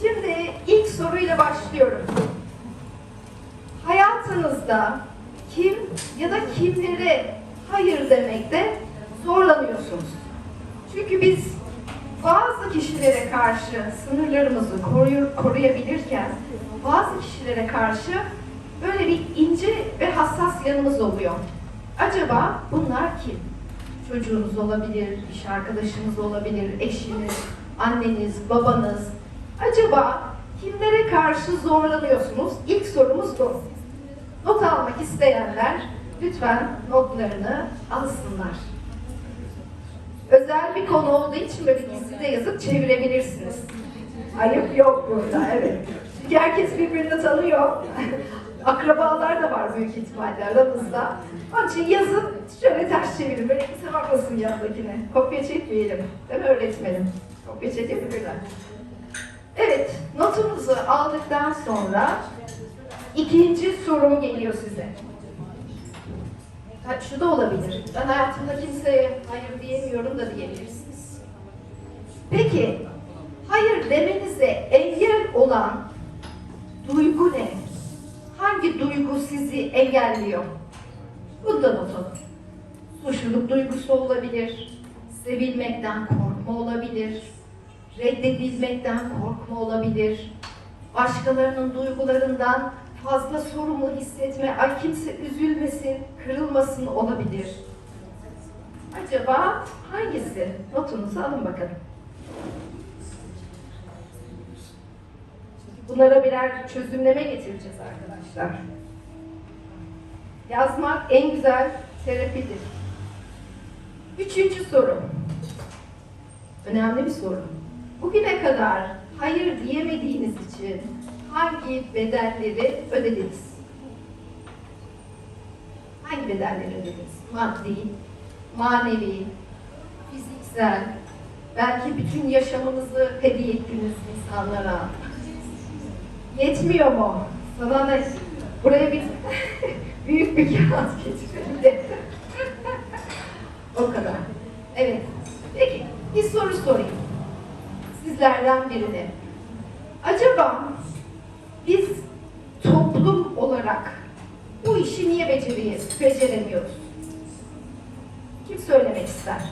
Şimdi ilk soruyla başlıyorum. Hayatınızda kim ya da kimlere hayır demekte zorlanıyorsunuz? Çünkü biz bazı kişilere karşı sınırlarımızı koruyor, koruyabilirken bazı kişilere karşı böyle bir ince ve hassas yanımız oluyor. Acaba bunlar kim? Çocuğunuz olabilir, iş arkadaşınız olabilir, eşiniz, anneniz, babanız. Acaba kimlere karşı zorlanıyorsunuz? İlk sorumuz bu. Not almak isteyenler lütfen notlarını alsınlar. Özel bir konu olduğu için böyle gizli de yazıp çevirebilirsiniz. Ayıp yok burada, evet. Çünkü herkes birbirini tanıyor. Akrabalar da var büyük ihtimalle aramızda. Onun için yazın şöyle ters çevirin. Böyle kimse bakmasın yanındakine. Kopya çekmeyelim. Değil mi öğretmenim? Kopya çekebilirler. Evet, notunuzu aldıktan sonra ikinci sorum geliyor size. Ha, şu da olabilir. Ben hayatımda kimseye hayır diyemiyorum da diyebilirsiniz. Peki, hayır demenize engel olan duygu ne? Hangi duygu sizi engelliyor? Bunu da not alın. Suçluluk duygusu olabilir, sevilmekten korkma olabilir, reddedilmekten korkma olabilir, başkalarının duygularından fazla sorumlu hissetme, ay kimse üzülmesin, kırılmasın olabilir. Acaba hangisi? Notunuzu alın bakalım. Bunlara birer çözümleme getireceğiz arkadaşlar. Yazmak en güzel terapidir. Üçüncü soru. Önemli bir soru. Bugüne kadar hayır diyemediğiniz için hangi bedelleri ödediniz? Hangi bedelleri ödediniz? Maddi, manevi, fiziksel, belki bütün yaşamınızı hediye ettiniz insanlara. Yetmiyor mu? Sana ne? Buraya bir büyük bir kağıt getirildi. o kadar. Evet. Peki, bir soru sorayım. Sizlerden birine. Acaba biz toplum olarak bu işi niye beceriyiz, beceremiyoruz? Kim söylemek ister?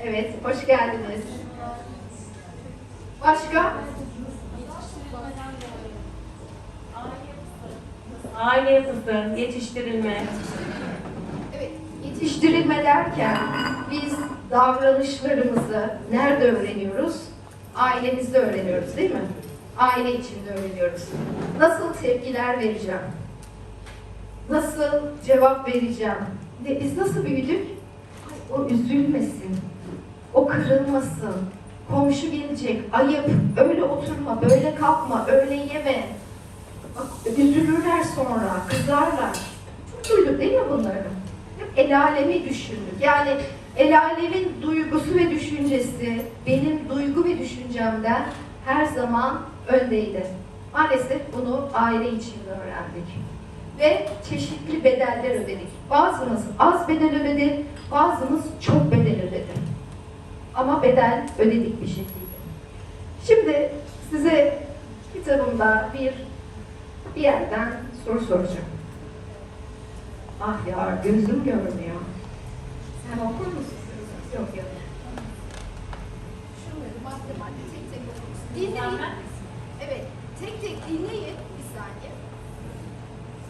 Evet, hoş geldiniz. Başka? Aile yapısı, yetiştirilme, yetiştirilme derken biz davranışlarımızı nerede öğreniyoruz? Ailemizde öğreniyoruz değil mi? Aile içinde öğreniyoruz. Nasıl tepkiler vereceğim? Nasıl cevap vereceğim? Ve biz nasıl büyüdük? O üzülmesin, o kırılmasın, komşu gelecek, ayıp, öyle oturma, böyle kalkma, öyle yeme. Bak, üzülürler sonra, kızarlar. Çok duyduk değil mi bunları? El alemi düşündük. Yani el alemin duygusu ve düşüncesi benim duygu ve düşüncemden her zaman öndeydi. Maalesef bunu aile içinde öğrendik. Ve çeşitli bedeller ödedik. Bazımız az bedel ödedi, bazımız çok bedel ödedi. Ama bedel ödedik bir şekilde. Şimdi size kitabımda bir bir yerden soru soracağım. Ah ya gözüm görmüyor. Sen okur musun? Yok yok. Şunları madde madde tek tek okuruz. Dinleyin. Evet. Tek tek dinleyin. Bir saniye.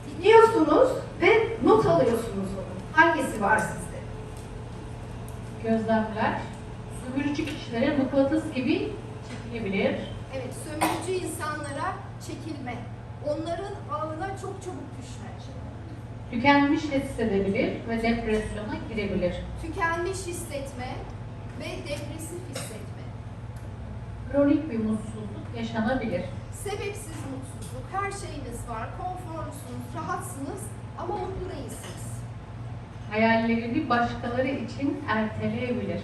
Dinliyorsunuz ve not alıyorsunuz onu. Hangisi var sizde? gözlemler, sömürücü kişilere mıknatıs gibi çekilebilir. Evet, sömürücü insanlara çekilme. Onların ağına çok çabuk düşme. Tükenmiş hissedebilir ve depresyona girebilir. Tükenmiş hissetme ve depresif hissetme. Kronik bir mutsuzluk yaşanabilir. Sebepsiz mutsuzluk, her şeyiniz var, konforlusunuz, rahatsınız ama mutlu değilsiniz. Hayallerini başkaları için erteleyebilir.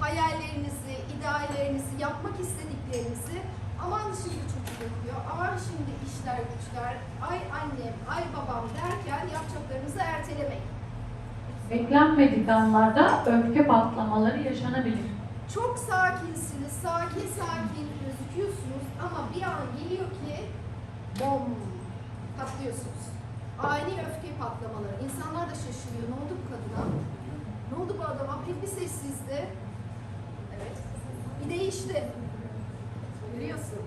Hayallerinizi, ideallerinizi, yapmak istediklerinizi aman şimdi çocuk okuyor, aman şimdi işler güçler, ay annem, ay babam derken yapacaklarınızı ertelemeyin. Beklenmedik anlarda öfke patlamaları yaşanabilir. Çok sakinsiniz, sakin sakin gözüküyorsunuz ama bir an geliyor ki bom patlıyorsunuz. Ani öfke patlamaları. İnsanlar da şaşırıyor. Ne oldu bu kadına? Ne oldu bu adama? Pek bir sessizdi. Evet. Bir değişti. Görüyorsun.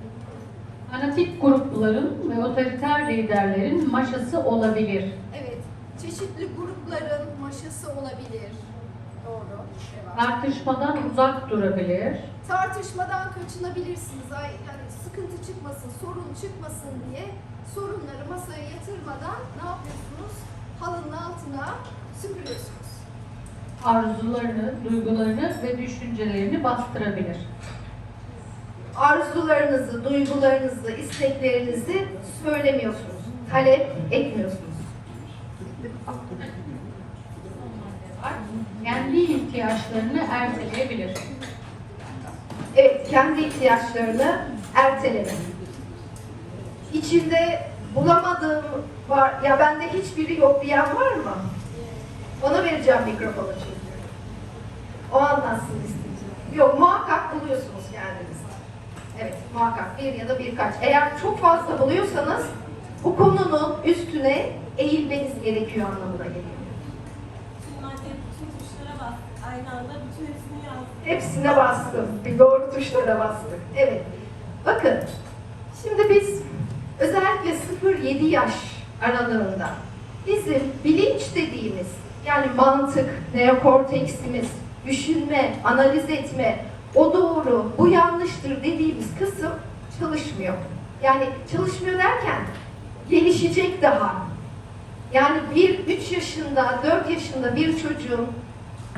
Fanatik grupların ve otoriter liderlerin maşası olabilir. Evet. Çeşitli grupların maşası olabilir. Doğru. Evet. Tartışmadan uzak durabilir. tartışmadan kaçınabilirsiniz. Ay, yani sıkıntı çıkmasın, sorun çıkmasın diye sorunları masaya yatırmadan ne yapıyorsunuz? Halının altına süpürüyorsunuz. Arzularını, duygularını ve düşüncelerini bastırabilir. Arzularınızı, duygularınızı, isteklerinizi söylemiyorsunuz. Talep etmiyorsunuz. Kendi ihtiyaçlarını erteleyebilir. Evet, kendi ihtiyaçlarını erteleme. İçinde bulamadığım var, ya bende hiçbiri yok diyen var mı? Ona vereceğim mikrofonu çünkü. O anlatsın isteyeceğim. Yok, muhakkak buluyorsunuz kendiniz. Evet, muhakkak bir ya da birkaç. Eğer çok fazla buluyorsanız bu konunun üstüne eğilmeniz gerekiyor anlamına geliyor. Madde bütün tuşlara bas. Aynı anda bütün hepsini yaz. Hepsine bastım. Bir doğru tuşlara bastık. Evet. Bakın. Şimdi biz özellikle 0-7 yaş aralığında bizim bilinç dediğimiz yani mantık, neokorteksimiz, düşünme, analiz etme, o doğru, bu yanlıştır dediğimiz kısım çalışmıyor. Yani çalışmıyor derken gelişecek daha. Yani bir 3 yaşında, 4 yaşında bir çocuğun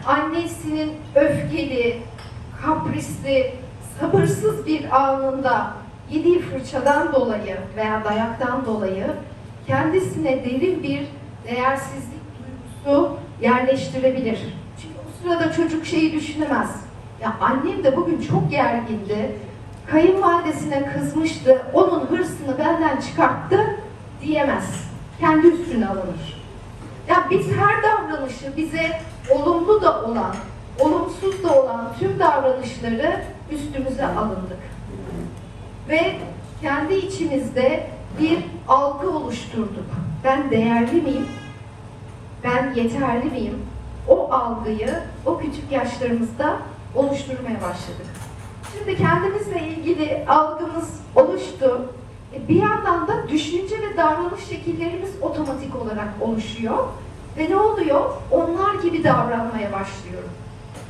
annesinin öfkeli, kaprisli, sabırsız bir anında yediği fırçadan dolayı veya dayaktan dolayı kendisine derin bir değersizlik duygusu yerleştirebilir. Çünkü o sırada çocuk şeyi düşünemez. Ya annem de bugün çok gergindi. Kayınvalidesine kızmıştı. Onun hırsını benden çıkarttı diyemez. Kendi üstüne alınır. Ya biz her davranışı bize olumlu da olan, olumsuz da olan tüm davranışları üstümüze alındık. Ve kendi içimizde bir algı oluşturduk. Ben değerli miyim? Ben yeterli miyim? O algıyı o küçük yaşlarımızda oluşturmaya başladık. Şimdi kendimizle ilgili algımız oluştu. E, Bir yandan da düşünce ve davranış şekillerimiz otomatik olarak oluşuyor. Ve ne oluyor? Onlar gibi davranmaya başlıyorum.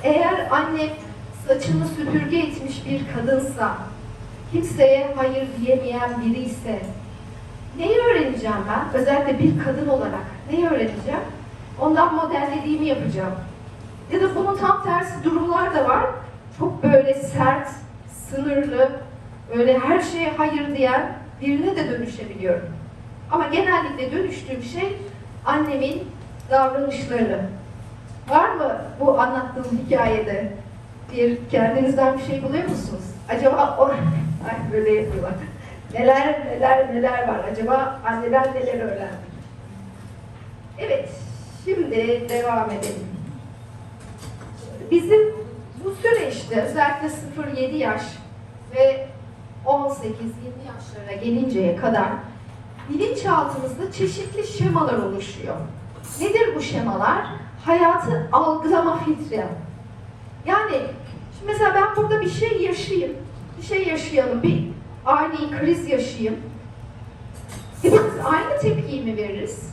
Eğer annem saçını süpürge etmiş bir kadınsa, kimseye hayır diyemeyen biri ise, neyi öğreneceğim ben? Özellikle bir kadın olarak neyi öğreneceğim? Ondan modellediğimi yapacağım. Ya da bunun tam tersi durumlar da var. Çok böyle sert, sınırlı, böyle her şeye hayır diyen birine de dönüşebiliyorum. Ama genellikle dönüştüğüm şey annemin davranışları. Var mı bu anlattığım hikayede bir kendinizden bir şey buluyor musunuz? Acaba o... Ay böyle yapıyorlar. Neler neler neler var? Acaba anneden neler öğrendik? Evet, şimdi devam edelim. Bizim bu süreçte özellikle 0-7 yaş ve 18-20 yaşlara gelinceye kadar bilinçaltımızda çeşitli şemalar oluşuyor. Nedir bu şemalar? Hayatı algılama filtre. Yani şimdi mesela ben burada bir şey yaşayayım, bir şey yaşayalım, bir ani kriz yaşayayım. Hepimiz aynı tepkiyi mi veririz?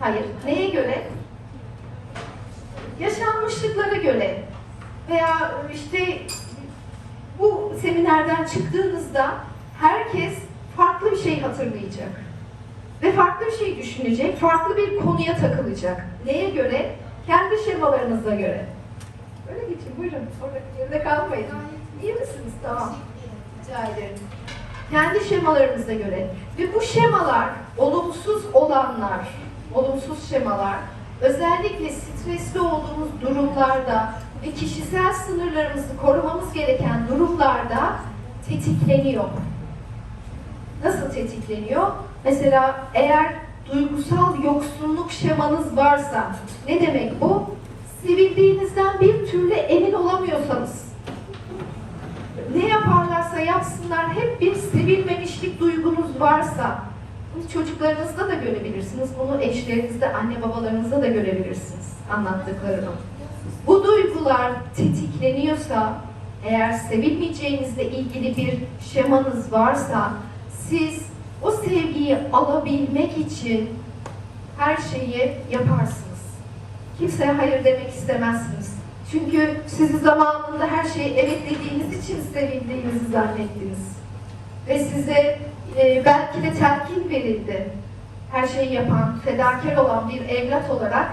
Hayır. Neye göre? Yaşanmışlıklara göre veya işte bu seminerden çıktığınızda herkes farklı bir şey hatırlayacak. Ve farklı bir şey düşünecek, farklı bir konuya takılacak. Neye göre? Kendi şemalarınıza göre. Böyle geçin, buyurun. Orada yerinde kalmayın. İyi misiniz? Tamam. Rica ederim. Kendi şemalarınıza göre. Ve bu şemalar, olumsuz olanlar, olumsuz şemalar, özellikle stresli olduğumuz durumlarda ve kişisel sınırlarımızı korumamız gereken durumlarda tetikleniyor. Nasıl tetikleniyor? Mesela eğer duygusal yoksunluk şemanız varsa, ne demek bu? Sevildiğinizden bir türlü emin olamıyorsanız, ne yaparlarsa yapsınlar hep bir sevilmemişlik duygunuz varsa, çocuklarınızda da görebilirsiniz, bunu eşlerinizde, anne babalarınızda da görebilirsiniz anlattıklarını. Bu duygular tetikleniyorsa, eğer sevilmeyeceğinizle ilgili bir şemanız varsa, siz o sevgiyi alabilmek için her şeyi yaparsınız. Kimseye hayır demek istemezsiniz. Çünkü sizi zamanında her şeye evet dediğiniz için sevildiğinizi zannettiniz. Ve size e, belki de telkin verildi. Her şeyi yapan, fedakar olan bir evlat olarak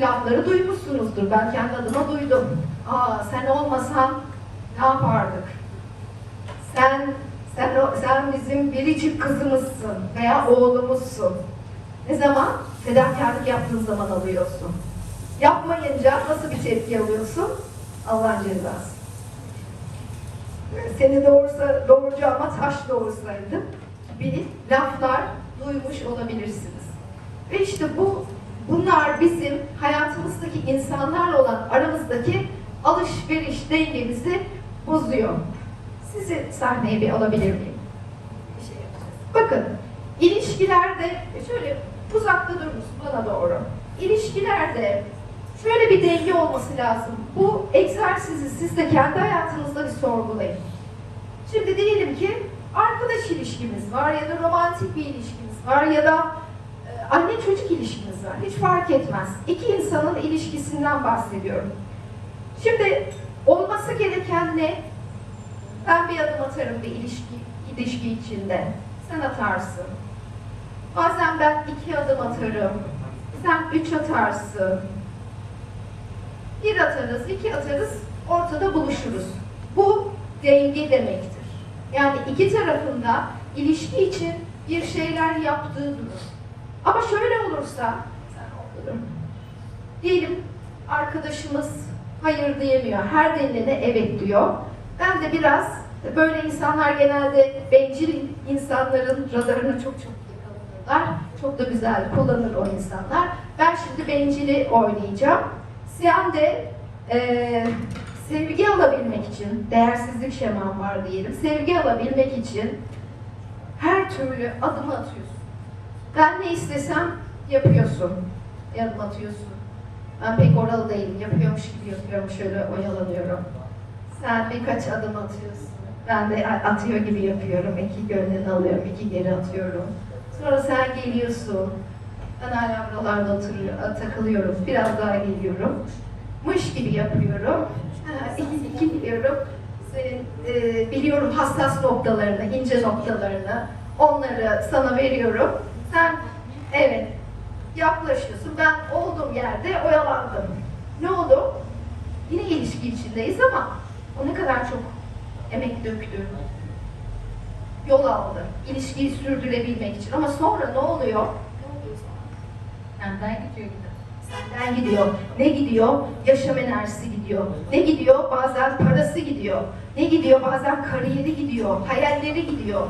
lafları duymuşsunuzdur. Ben kendi adıma duydum. Aa sen olmasan ne yapardık? Sen sen sen bizim biricik kızımızsın veya oğlumuzsun. Ne zaman? Fedakarlık yaptığın zaman alıyorsun. Yapmayınca nasıl bir tepki alıyorsun? Allah'ın cezası. Seni doğursa doğurcu ama taş doğursaydı bir laflar duymuş olabilirsiniz. Ve işte bu bunlar bizim hayatımızdaki insanlarla olan aramızdaki alışveriş dengemizi bozuyor. Sizi sahneye bir alabilir miyim? Şey. Bakın, ilişkilerde şöyle uzakta durur musun bana doğru? İlişkilerde şöyle bir denge olması lazım. Bu egzersizi siz de kendi hayatınızda bir sorgulayın. Şimdi diyelim ki arkadaş ilişkimiz var ya da romantik bir ilişkimiz var ya da e, anne çocuk ilişkimiz var. Hiç fark etmez. İki insanın ilişkisinden bahsediyorum. Şimdi olması gereken ne? Ben bir adım atarım bir ilişki, ilişki içinde. Sen atarsın. Bazen ben iki adım atarım. Sen üç atarsın. Bir atarız, iki atarız, ortada buluşuruz. Bu denge demektir. Yani iki tarafında ilişki için bir şeyler yaptığı durur. Ama şöyle olursa. Diyelim arkadaşımız hayır diyemiyor, her denilene evet diyor. Ben de biraz, böyle insanlar genelde bencil insanların radarını çok çok yakalanırlar. Çok da güzel kullanır o insanlar. Ben şimdi bencili oynayacağım. Sen de eee, sevgi alabilmek için, değersizlik şeman var diyelim, sevgi alabilmek için her türlü adımı atıyorsun. Ben ne istesem yapıyorsun, adım atıyorsun. Ben pek oralı değilim, yapıyormuş gibi yapıyorum, şöyle oyalanıyorum. Sen birkaç adım atıyorsun. Ben de atıyor gibi yapıyorum. İki gönlünü alıyorum, iki geri atıyorum. Sonra sen geliyorsun. Ben hala buralarda takılıyorum. Biraz daha geliyorum. Mış gibi yapıyorum. İki, iki diyorum. Senin e, biliyorum hassas noktalarını, ince noktalarını. Onları sana veriyorum. Sen evet yaklaşıyorsun. Ben olduğum yerde oyalandım. Ne oldu? Yine ilişki içindeyiz ama o ne kadar çok emek döktü. Yol aldı. İlişkiyi sürdürebilmek için. Ama sonra ne oluyor? Senden gidiyor gibi. Senden gidiyor. Ne gidiyor? Yaşam enerjisi gidiyor. Ne gidiyor? Bazen parası gidiyor. Ne gidiyor? Bazen kariyeri gidiyor. Hayalleri gidiyor.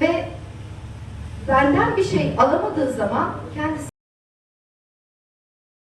Ve benden bir şey alamadığı zaman kendisi